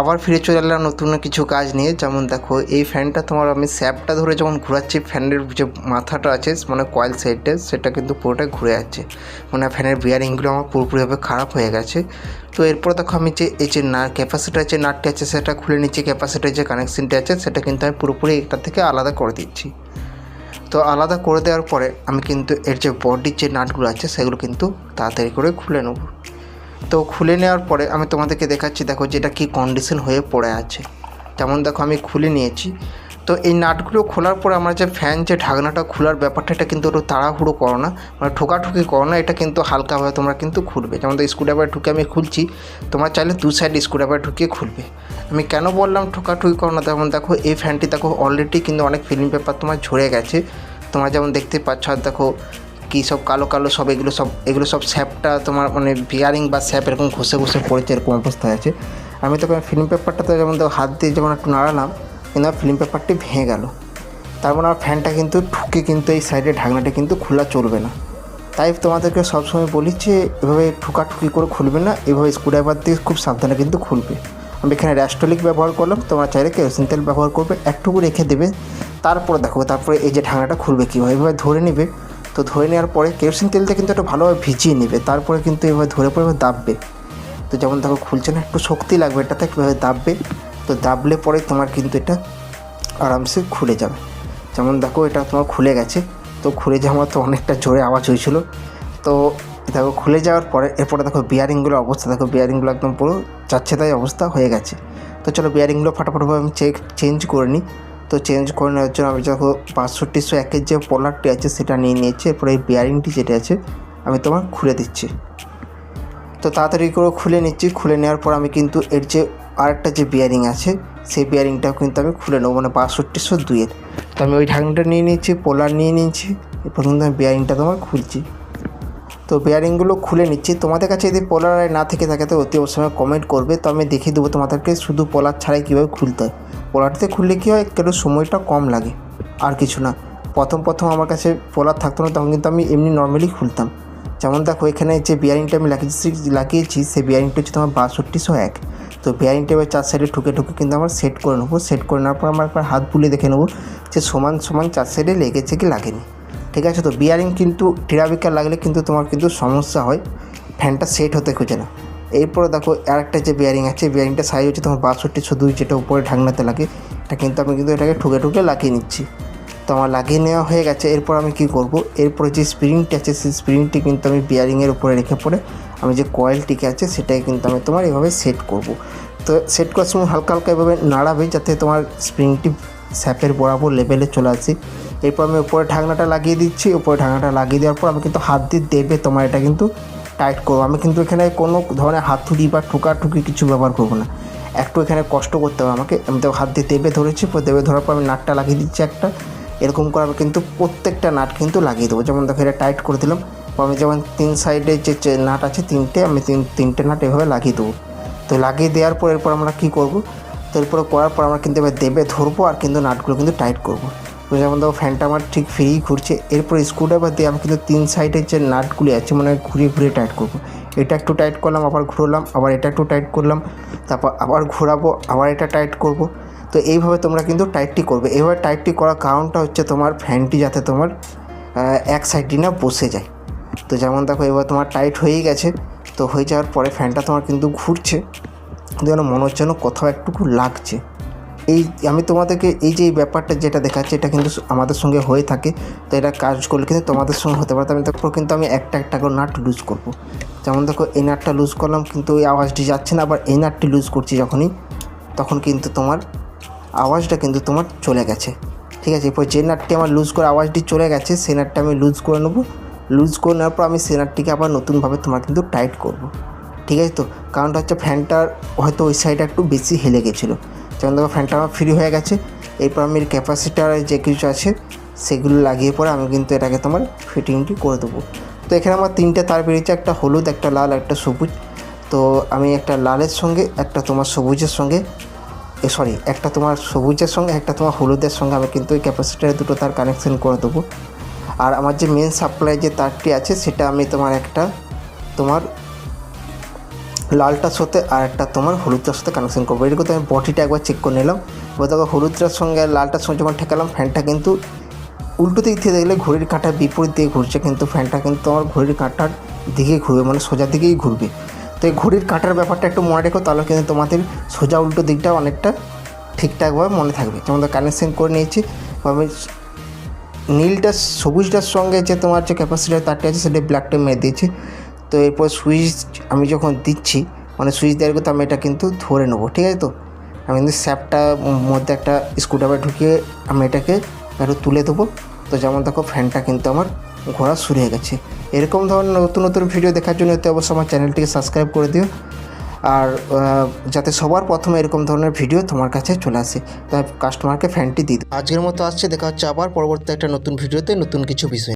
আবার ফিরে চলে এলাম নতুন কিছু কাজ নিয়ে। যেমন দেখো, এই ফ্যানটা তোমার আমি স্যাপটা ধরে যখন ঘোরাচ্ছি, ফ্যানের যে মাথাটা আছে মানে কয়েল সাইডটা সেটা কিন্তু পুরোটাই ঘুরে যাচ্ছে। মানে ফ্যানের বিয়ারিংগুলো আমার পুরোপুরিভাবে খারাপ হয়ে গেছে। তো এরপর দেখো আমি যে, এই যে না ক্যাপাসিটার যে নাটটি আছে, সেটা খুলে নিচ্ছি। ক্যাপাসিটার যে কানেকশনটি আছে, সেটা কিন্তু আমি পুরোপুরি এটা থেকে আলাদা করে দিচ্ছি। তো আলাদা করে দেওয়ার পরে আমি কিন্তু এর যে বডির যে নাটগুলো আছে, সেগুলো কিন্তু তাড়াতাড়ি করে খুলে নেব। তো খুলে নেওয়ার পরে আমি তোমাদেরকে দেখাচ্ছি, দেখো যে এটা কী কন্ডিশন হয়ে পড়ে আছে। যেমন দেখো আমি খুলে নিয়েছি। তো এই নাটগুলো খোলার পরে আমার যে ফ্যান যে ঢাকনাটা খোলার ব্যাপারটা, এটা কিন্তু একটু তাড়াহুড়ো করো না। মানে ঠোকাঠুকি করো না, এটা কিন্তু হালকাভাবে তোমরা কিন্তু খুলবে। যেমন তো স্ক্রুড্রাইভার ঢুকে আমি খুলছি, তোমরা চাইলে দু সাইড স্ক্রুড্রাইভার ঢুকিয়ে খুলবে। আমি কেন বললাম ঠোকাঠুকি করো না? তেমন দেখো এই ফ্যানটি দেখো অলরেডি কিন্তু অনেক ফিল্ম পেপার তোমার ঝরে গেছে। তোমরা যেমন দেখতে পাচ্ছ, আর দেখো কী সব কালো কালো সব এগুলো সব এগুলো সব স্যাপটা তোমার মানে বিয়ারিং বা স্যাপ এরকম ঘষে ঘষে পড়েছে এরকম অবস্থায় আছে। আমি তখন ফিল্ম পেপারটাতে যেমন দেখো হাত দিয়ে যেমন একটু নাড়ালাম, কিন্তু আমার ফিল্ম পেপারটি ভেঙে গেল। তারপর আমার ফ্যানটা কিন্তু ঠুকে কিন্তু এই সাইডে ঢাকনাটা কিন্তু খোলা চলবে না। তাই তোমাদেরকে সবসময় বলি যে, এভাবে ঠুকাঠুকি করে খুলবে না, এভাবে স্ক্রুড্রাইভার দিয়ে খুব সাবধানে কিন্তু খুলবে। আমি এখানে র্যাস্টলিক ব্যবহার করলাম, তোমরা চাইলে কেরোসিন তেল ব্যবহার করবে, একটুকু রেখে দেবে, তারপরে দেখো, তারপরে এই যে ঢাকনাটা খুলবে কীভাবে, এভাবে ধরে নেবে। তো ধরে নেওয়ার পরে কেরোসিন তেলটা কিন্তু একটু ভালোভাবে ভিজিয়ে নেবে, তারপরে কিন্তু এভাবে ধরে পরে দাববে। তো যেমন দেখো খুলছে না, একটু শক্তি লাগবে এটাতে কীভাবে দাববে। তো দাবলে পরে তোমার কিন্তু এটা আরামসে খুলে যাবে। যেমন দেখো এটা তোমার খুলে গেছে, তো খুলে যাওয়ার তো অনেকটা জোরে আওয়াজ হয়েছিল। তো দেখো খুলে যাওয়ার পরে, এরপরে দেখো বিয়ারিংগুলোর অবস্থা, দেখো বিয়ারিংগুলো একদম পুরো যাচ্ছে তাই অবস্থা হয়ে গেছে। তো চলো বিয়ারিংগুলো ফাটাফাটভাবে আমি চেক চেঞ্জ করে নিই। তো চেঞ্জ করে নেওয়ার জন্য আমি দেখো পাঁচষট্টিশো একের যে পোলারটি আছে সেটা নিয়ে নিয়েছি, এরপরে এই বিয়ারিংটি যেটা আছে, আমি তোমার খুলে দিচ্ছি। তো তাড়াতাড়ি করে খুলে নিচ্ছি, খুলে নেওয়ার পর আমি কিন্তু এর যে আরেকটা যে বিয়ারিং আছে, সেই বিয়ারিংটাও কিন্তু আমি খুলে নেব মানে বাষট্টিশো দুইয়ের। তো আমি ওই ঢাকনাটা নিয়ে নিচ্ছি পোলার নিয়ে নিচ্ছি এরপর কিন্তু আমি বিয়ারিংটা তোমার খুলছি। তো বেয়ারিংগুলো খুলে নিচ্ছি। তোমাদের কাছে যদি পোলার না থেকে থাকে, তো অতি অবশ্যই কমেন্ট করবে। তো আমি দেখিয়ে দেবো তোমাদেরকে শুধু পোলার ছাড়াই কীভাবে খুলতে হয়। পোলারটিতে খুললে কী হয়? একটু সময়টা কম লাগে, আর কিছু না। প্রথম প্রথম আমার কাছে পোলার থাকতো না, তখন কিন্তু আমি এমনি নর্মালি খুলতাম। যেমন দেখো, এখানে যে বিয়ারিংটা আমি লাগিয়েছি লাগিয়েছি, সেই বিয়ারিংটা হচ্ছে তোমার বাষট্টিশো এক। তো বিয়ারিংটা এবার চার সাইডে ঠুকে ঠুকে কিন্তু আমার সেট করে নেব। সেট করে নেওয়ার পর আমার একবার হাত বুলিয়ে দেখে নেব যে সমান সমান চার সাইডে লেগেছে কি লাগেনি। ঠিক আছে? তো বিয়ারিং কিন্তু টিরাবিকার লাগলে কিন্তু তোমার কিন্তু সমস্যা হয়। ফ্যানটা সেট হতে খুঁজে না। এরপরে দেখো, আরেকটা যে বিয়ারিং আছে বিয়ারিংটা সাইজ হচ্ছে তোমার বাষট্টিশো দুই যেটা উপরে ঢাকনাতে লাগে। এটা কিন্তু আমি কিন্তু এটাকে ঠুকে ঠুকে লাগিয়ে নিচ্ছি। তো আমার লাগিয়ে নেওয়া হয়ে গেছে। এরপর আমি কি করব? এরপরে যে স্প্রিংটি আছে, সেই স্প্রিংটি কিন্তু আমি বিয়ারিংয়ের উপরে রেখে পরে আমি যে কয়েলটিকে আছে, সেটাকে কিন্তু আমি তোমার এভাবে সেট করব। তো সেট করার সময় হালকা হালকা এভাবে নাড়াবে যাতে তোমার স্প্রিংটি স্যাপের বরাবর লেভেলে চলে আসে। এরপর আমি উপরে ঢাকনাটা লাগিয়ে দিচ্ছি, উপরে ঢাকনাটা লাগিয়ে দেওয়ার পর আমি কিন্তু হাত দিয়ে দেবে তোমার এটা কিন্তু টাইট করব। আমি কিন্তু এখানে কোনো ধরনের হাতুড়ি বা ঠুকাঠুকি কিছু ব্যবহার করব না। একটু এখানে কষ্ট করতে হবে আমাকে। আমি তো হাত দিয়ে দেবে ধরেছি দেবে ধরার পর আমি নাটটা লাগিয়ে দিচ্ছি একটা। এরকম করে আমি কিন্তু প্রত্যেকটা নাট কিন্তু লাগিয়ে দেবো। যেমন দেখো, এটা টাইট করে দিলাম। আমি যেমন তিন সাইডে যে নাট আছে তিনটে, আমি তিন, তিনটে নাট এভাবে লাগিয়ে দেবো। তো লাগিয়ে দেওয়ার পর এরপর আমরা কী করব? তো এরপরে করার পর আমরা কিন্তু এবার দেবে ধরবো আর কিন্তু নাটগুলো কিন্তু টাইট করব। যেমন দেখো ফ্যানটা আমার ঠিক ফ্রিই ঘুরছে। এরপর স্ক্রুড্রাইভার দিয়ে আমি কিন্তু তিন সাইডের যে নাটগুলি আছে মানে ঘুরিয়ে ঘুরিয়ে টাইট করব। এটা একটু টাইট করলাম, আবার ঘুরলাম, আবার এটা একটু টাইট করলাম, তারপর আবার ঘোরাবো, আবার এটা টাইট করব। তো এইভাবে তোমরা কিন্তু টাইটটি করবে। এইভাবে টাইটটি করার কারণটা হচ্ছে তোমার ফ্যানটি যাতে তোমার এক সাইডটি না বসে যায়। তো যেমন দেখো এবার তোমার টাইট হয়েই গেছে, তো হয়ে যাওয়ার পরে ফ্যানটা তোমার কিন্তু ঘুরছে। যেন মনে হচ্ছে কোথাও একটুকু লাগছে। এই আমি তোমাদেরকে এই যে ব্যাপারটা যেটা দেখাচ্ছি, এটা কিন্তু আমাদের সঙ্গে হয়ে থাকে। তো এটা কাজ করলে কিন্তু তোমাদের সঙ্গে হতে পারে। তারপর কিন্তু আমি একটা একটা করে নাট লুজ করব। যেমন দেখো, এই নাটটা লুজ করলাম, কিন্তু ওই আওয়াজটি যাচ্ছে না, আবার এই নাটটি লুজ করছি যখনই, তখন কিন্তু তোমার আওয়াজটা কিন্তু তোমার চলে গেছে। ঠিক আছে, এরপর যে নাটটি আমার লুজ করে আওয়াজটি চলে গেছে সেই নাটটা আমি লুজ করে নেব। লুজ করে নেওয়ার পর আমি সেই নাটটিকে আবার নতুনভাবে তোমার কিন্তু টাইট করব। ঠিক আছে তো? কারণটা হচ্ছে ফ্যানটার হয়তো ওই সাইডটা একটু বেশি হেলে গেছিল। যেমন দেখো ফ্যানটা আমার ফ্রি হয়ে গেছে। এরপর আমি ক্যাপাসিটার যে কিছু আছে, সেগুলো লাগিয়ে পরে আমি কিন্তু এটাকে তোমার ফিটিংটি করে দেবো। তো এখানে আমার তিনটে তার বেরিয়েছে, একটা হলুদ, একটা লাল একটা সবুজ। তো আমি একটা লালের সঙ্গে, একটা তোমার সবুজের সঙ্গে সরি একটা তোমার সবুজের সঙ্গে, একটা তোমার হলুদের সঙ্গে আমি কিন্তু ওই ক্যাপাসিটারে দুটো তার কানেকশন করে দেবো। আর আমার যে মেন সাপ্লাই যে তারটি আছে, সেটা আমি তোমার একটা তোমার লালটার সাথে আর একটা তোমার হলুদটার সাথে কানেকশন করব। এরকম আমি বডিটা একবার চেক করে নিলাম। এবার দেখো, হলুদটার সঙ্গে লালটার সঙ্গে যখন ঠেকালাম ফ্যানটা কিন্তু উল্টো দিক থেকে দেখলে ঘড়ির কাঁটার বিপরীত দিকে ঘুরছে, কিন্তু ফ্যানটা কিন্তু আমার ঘড়ির কাঁটার দিকে ঘুরবে মানে সোজা দিকেই ঘুরবে। তো এই ঘড়ির কাঁটার ব্যাপারটা একটু মনে রেখো, তাহলে কিন্তু তোমাদের সোজা উল্টো দিকটা অনেকটা ঠিকঠাকভাবে মনে থাকবে। যেমন কানেকশন করে নিয়েছি আমি নীলটা, সবুজটার সঙ্গে যে তোমার যে ক্যাপাসিটার তারটা আছে, সেটা ব্ল্যাকটা মেরে দিয়েছি। তো এরপর সুইচ আমি যখন দিচ্ছি মানে সুইচ দেওয়ার কথা আমি এটা কিন্তু ধরে নেব, ঠিক আছে তো? আমি কিন্তু স্যাপটা মধ্যে একটা স্ক্রুড্রাইভার ঢুকিয়ে আমি এটাকে একটু তুলে দেবো। তো যেমন দেখো, ফ্যানটা কিন্তু আমার ঘোরা শুরু হয়ে গেছে। এরকম ধরনের নতুন নতুন ভিডিও দেখার জন্য এতে অবশ্যই আমার চ্যানেলটিকে সাবস্ক্রাইব করে দিও। আর যাতে সবার প্রথমে এরকম ধরনের ভিডিও তোমার কাছে চলে আসে, তাই কাস্টমারকে ফ্যানটি দিই আজকের মতো আসছে, দেখা হচ্ছে আবার পরবর্তী একটা নতুন ভিডিওতে নতুন কিছু বিষয়।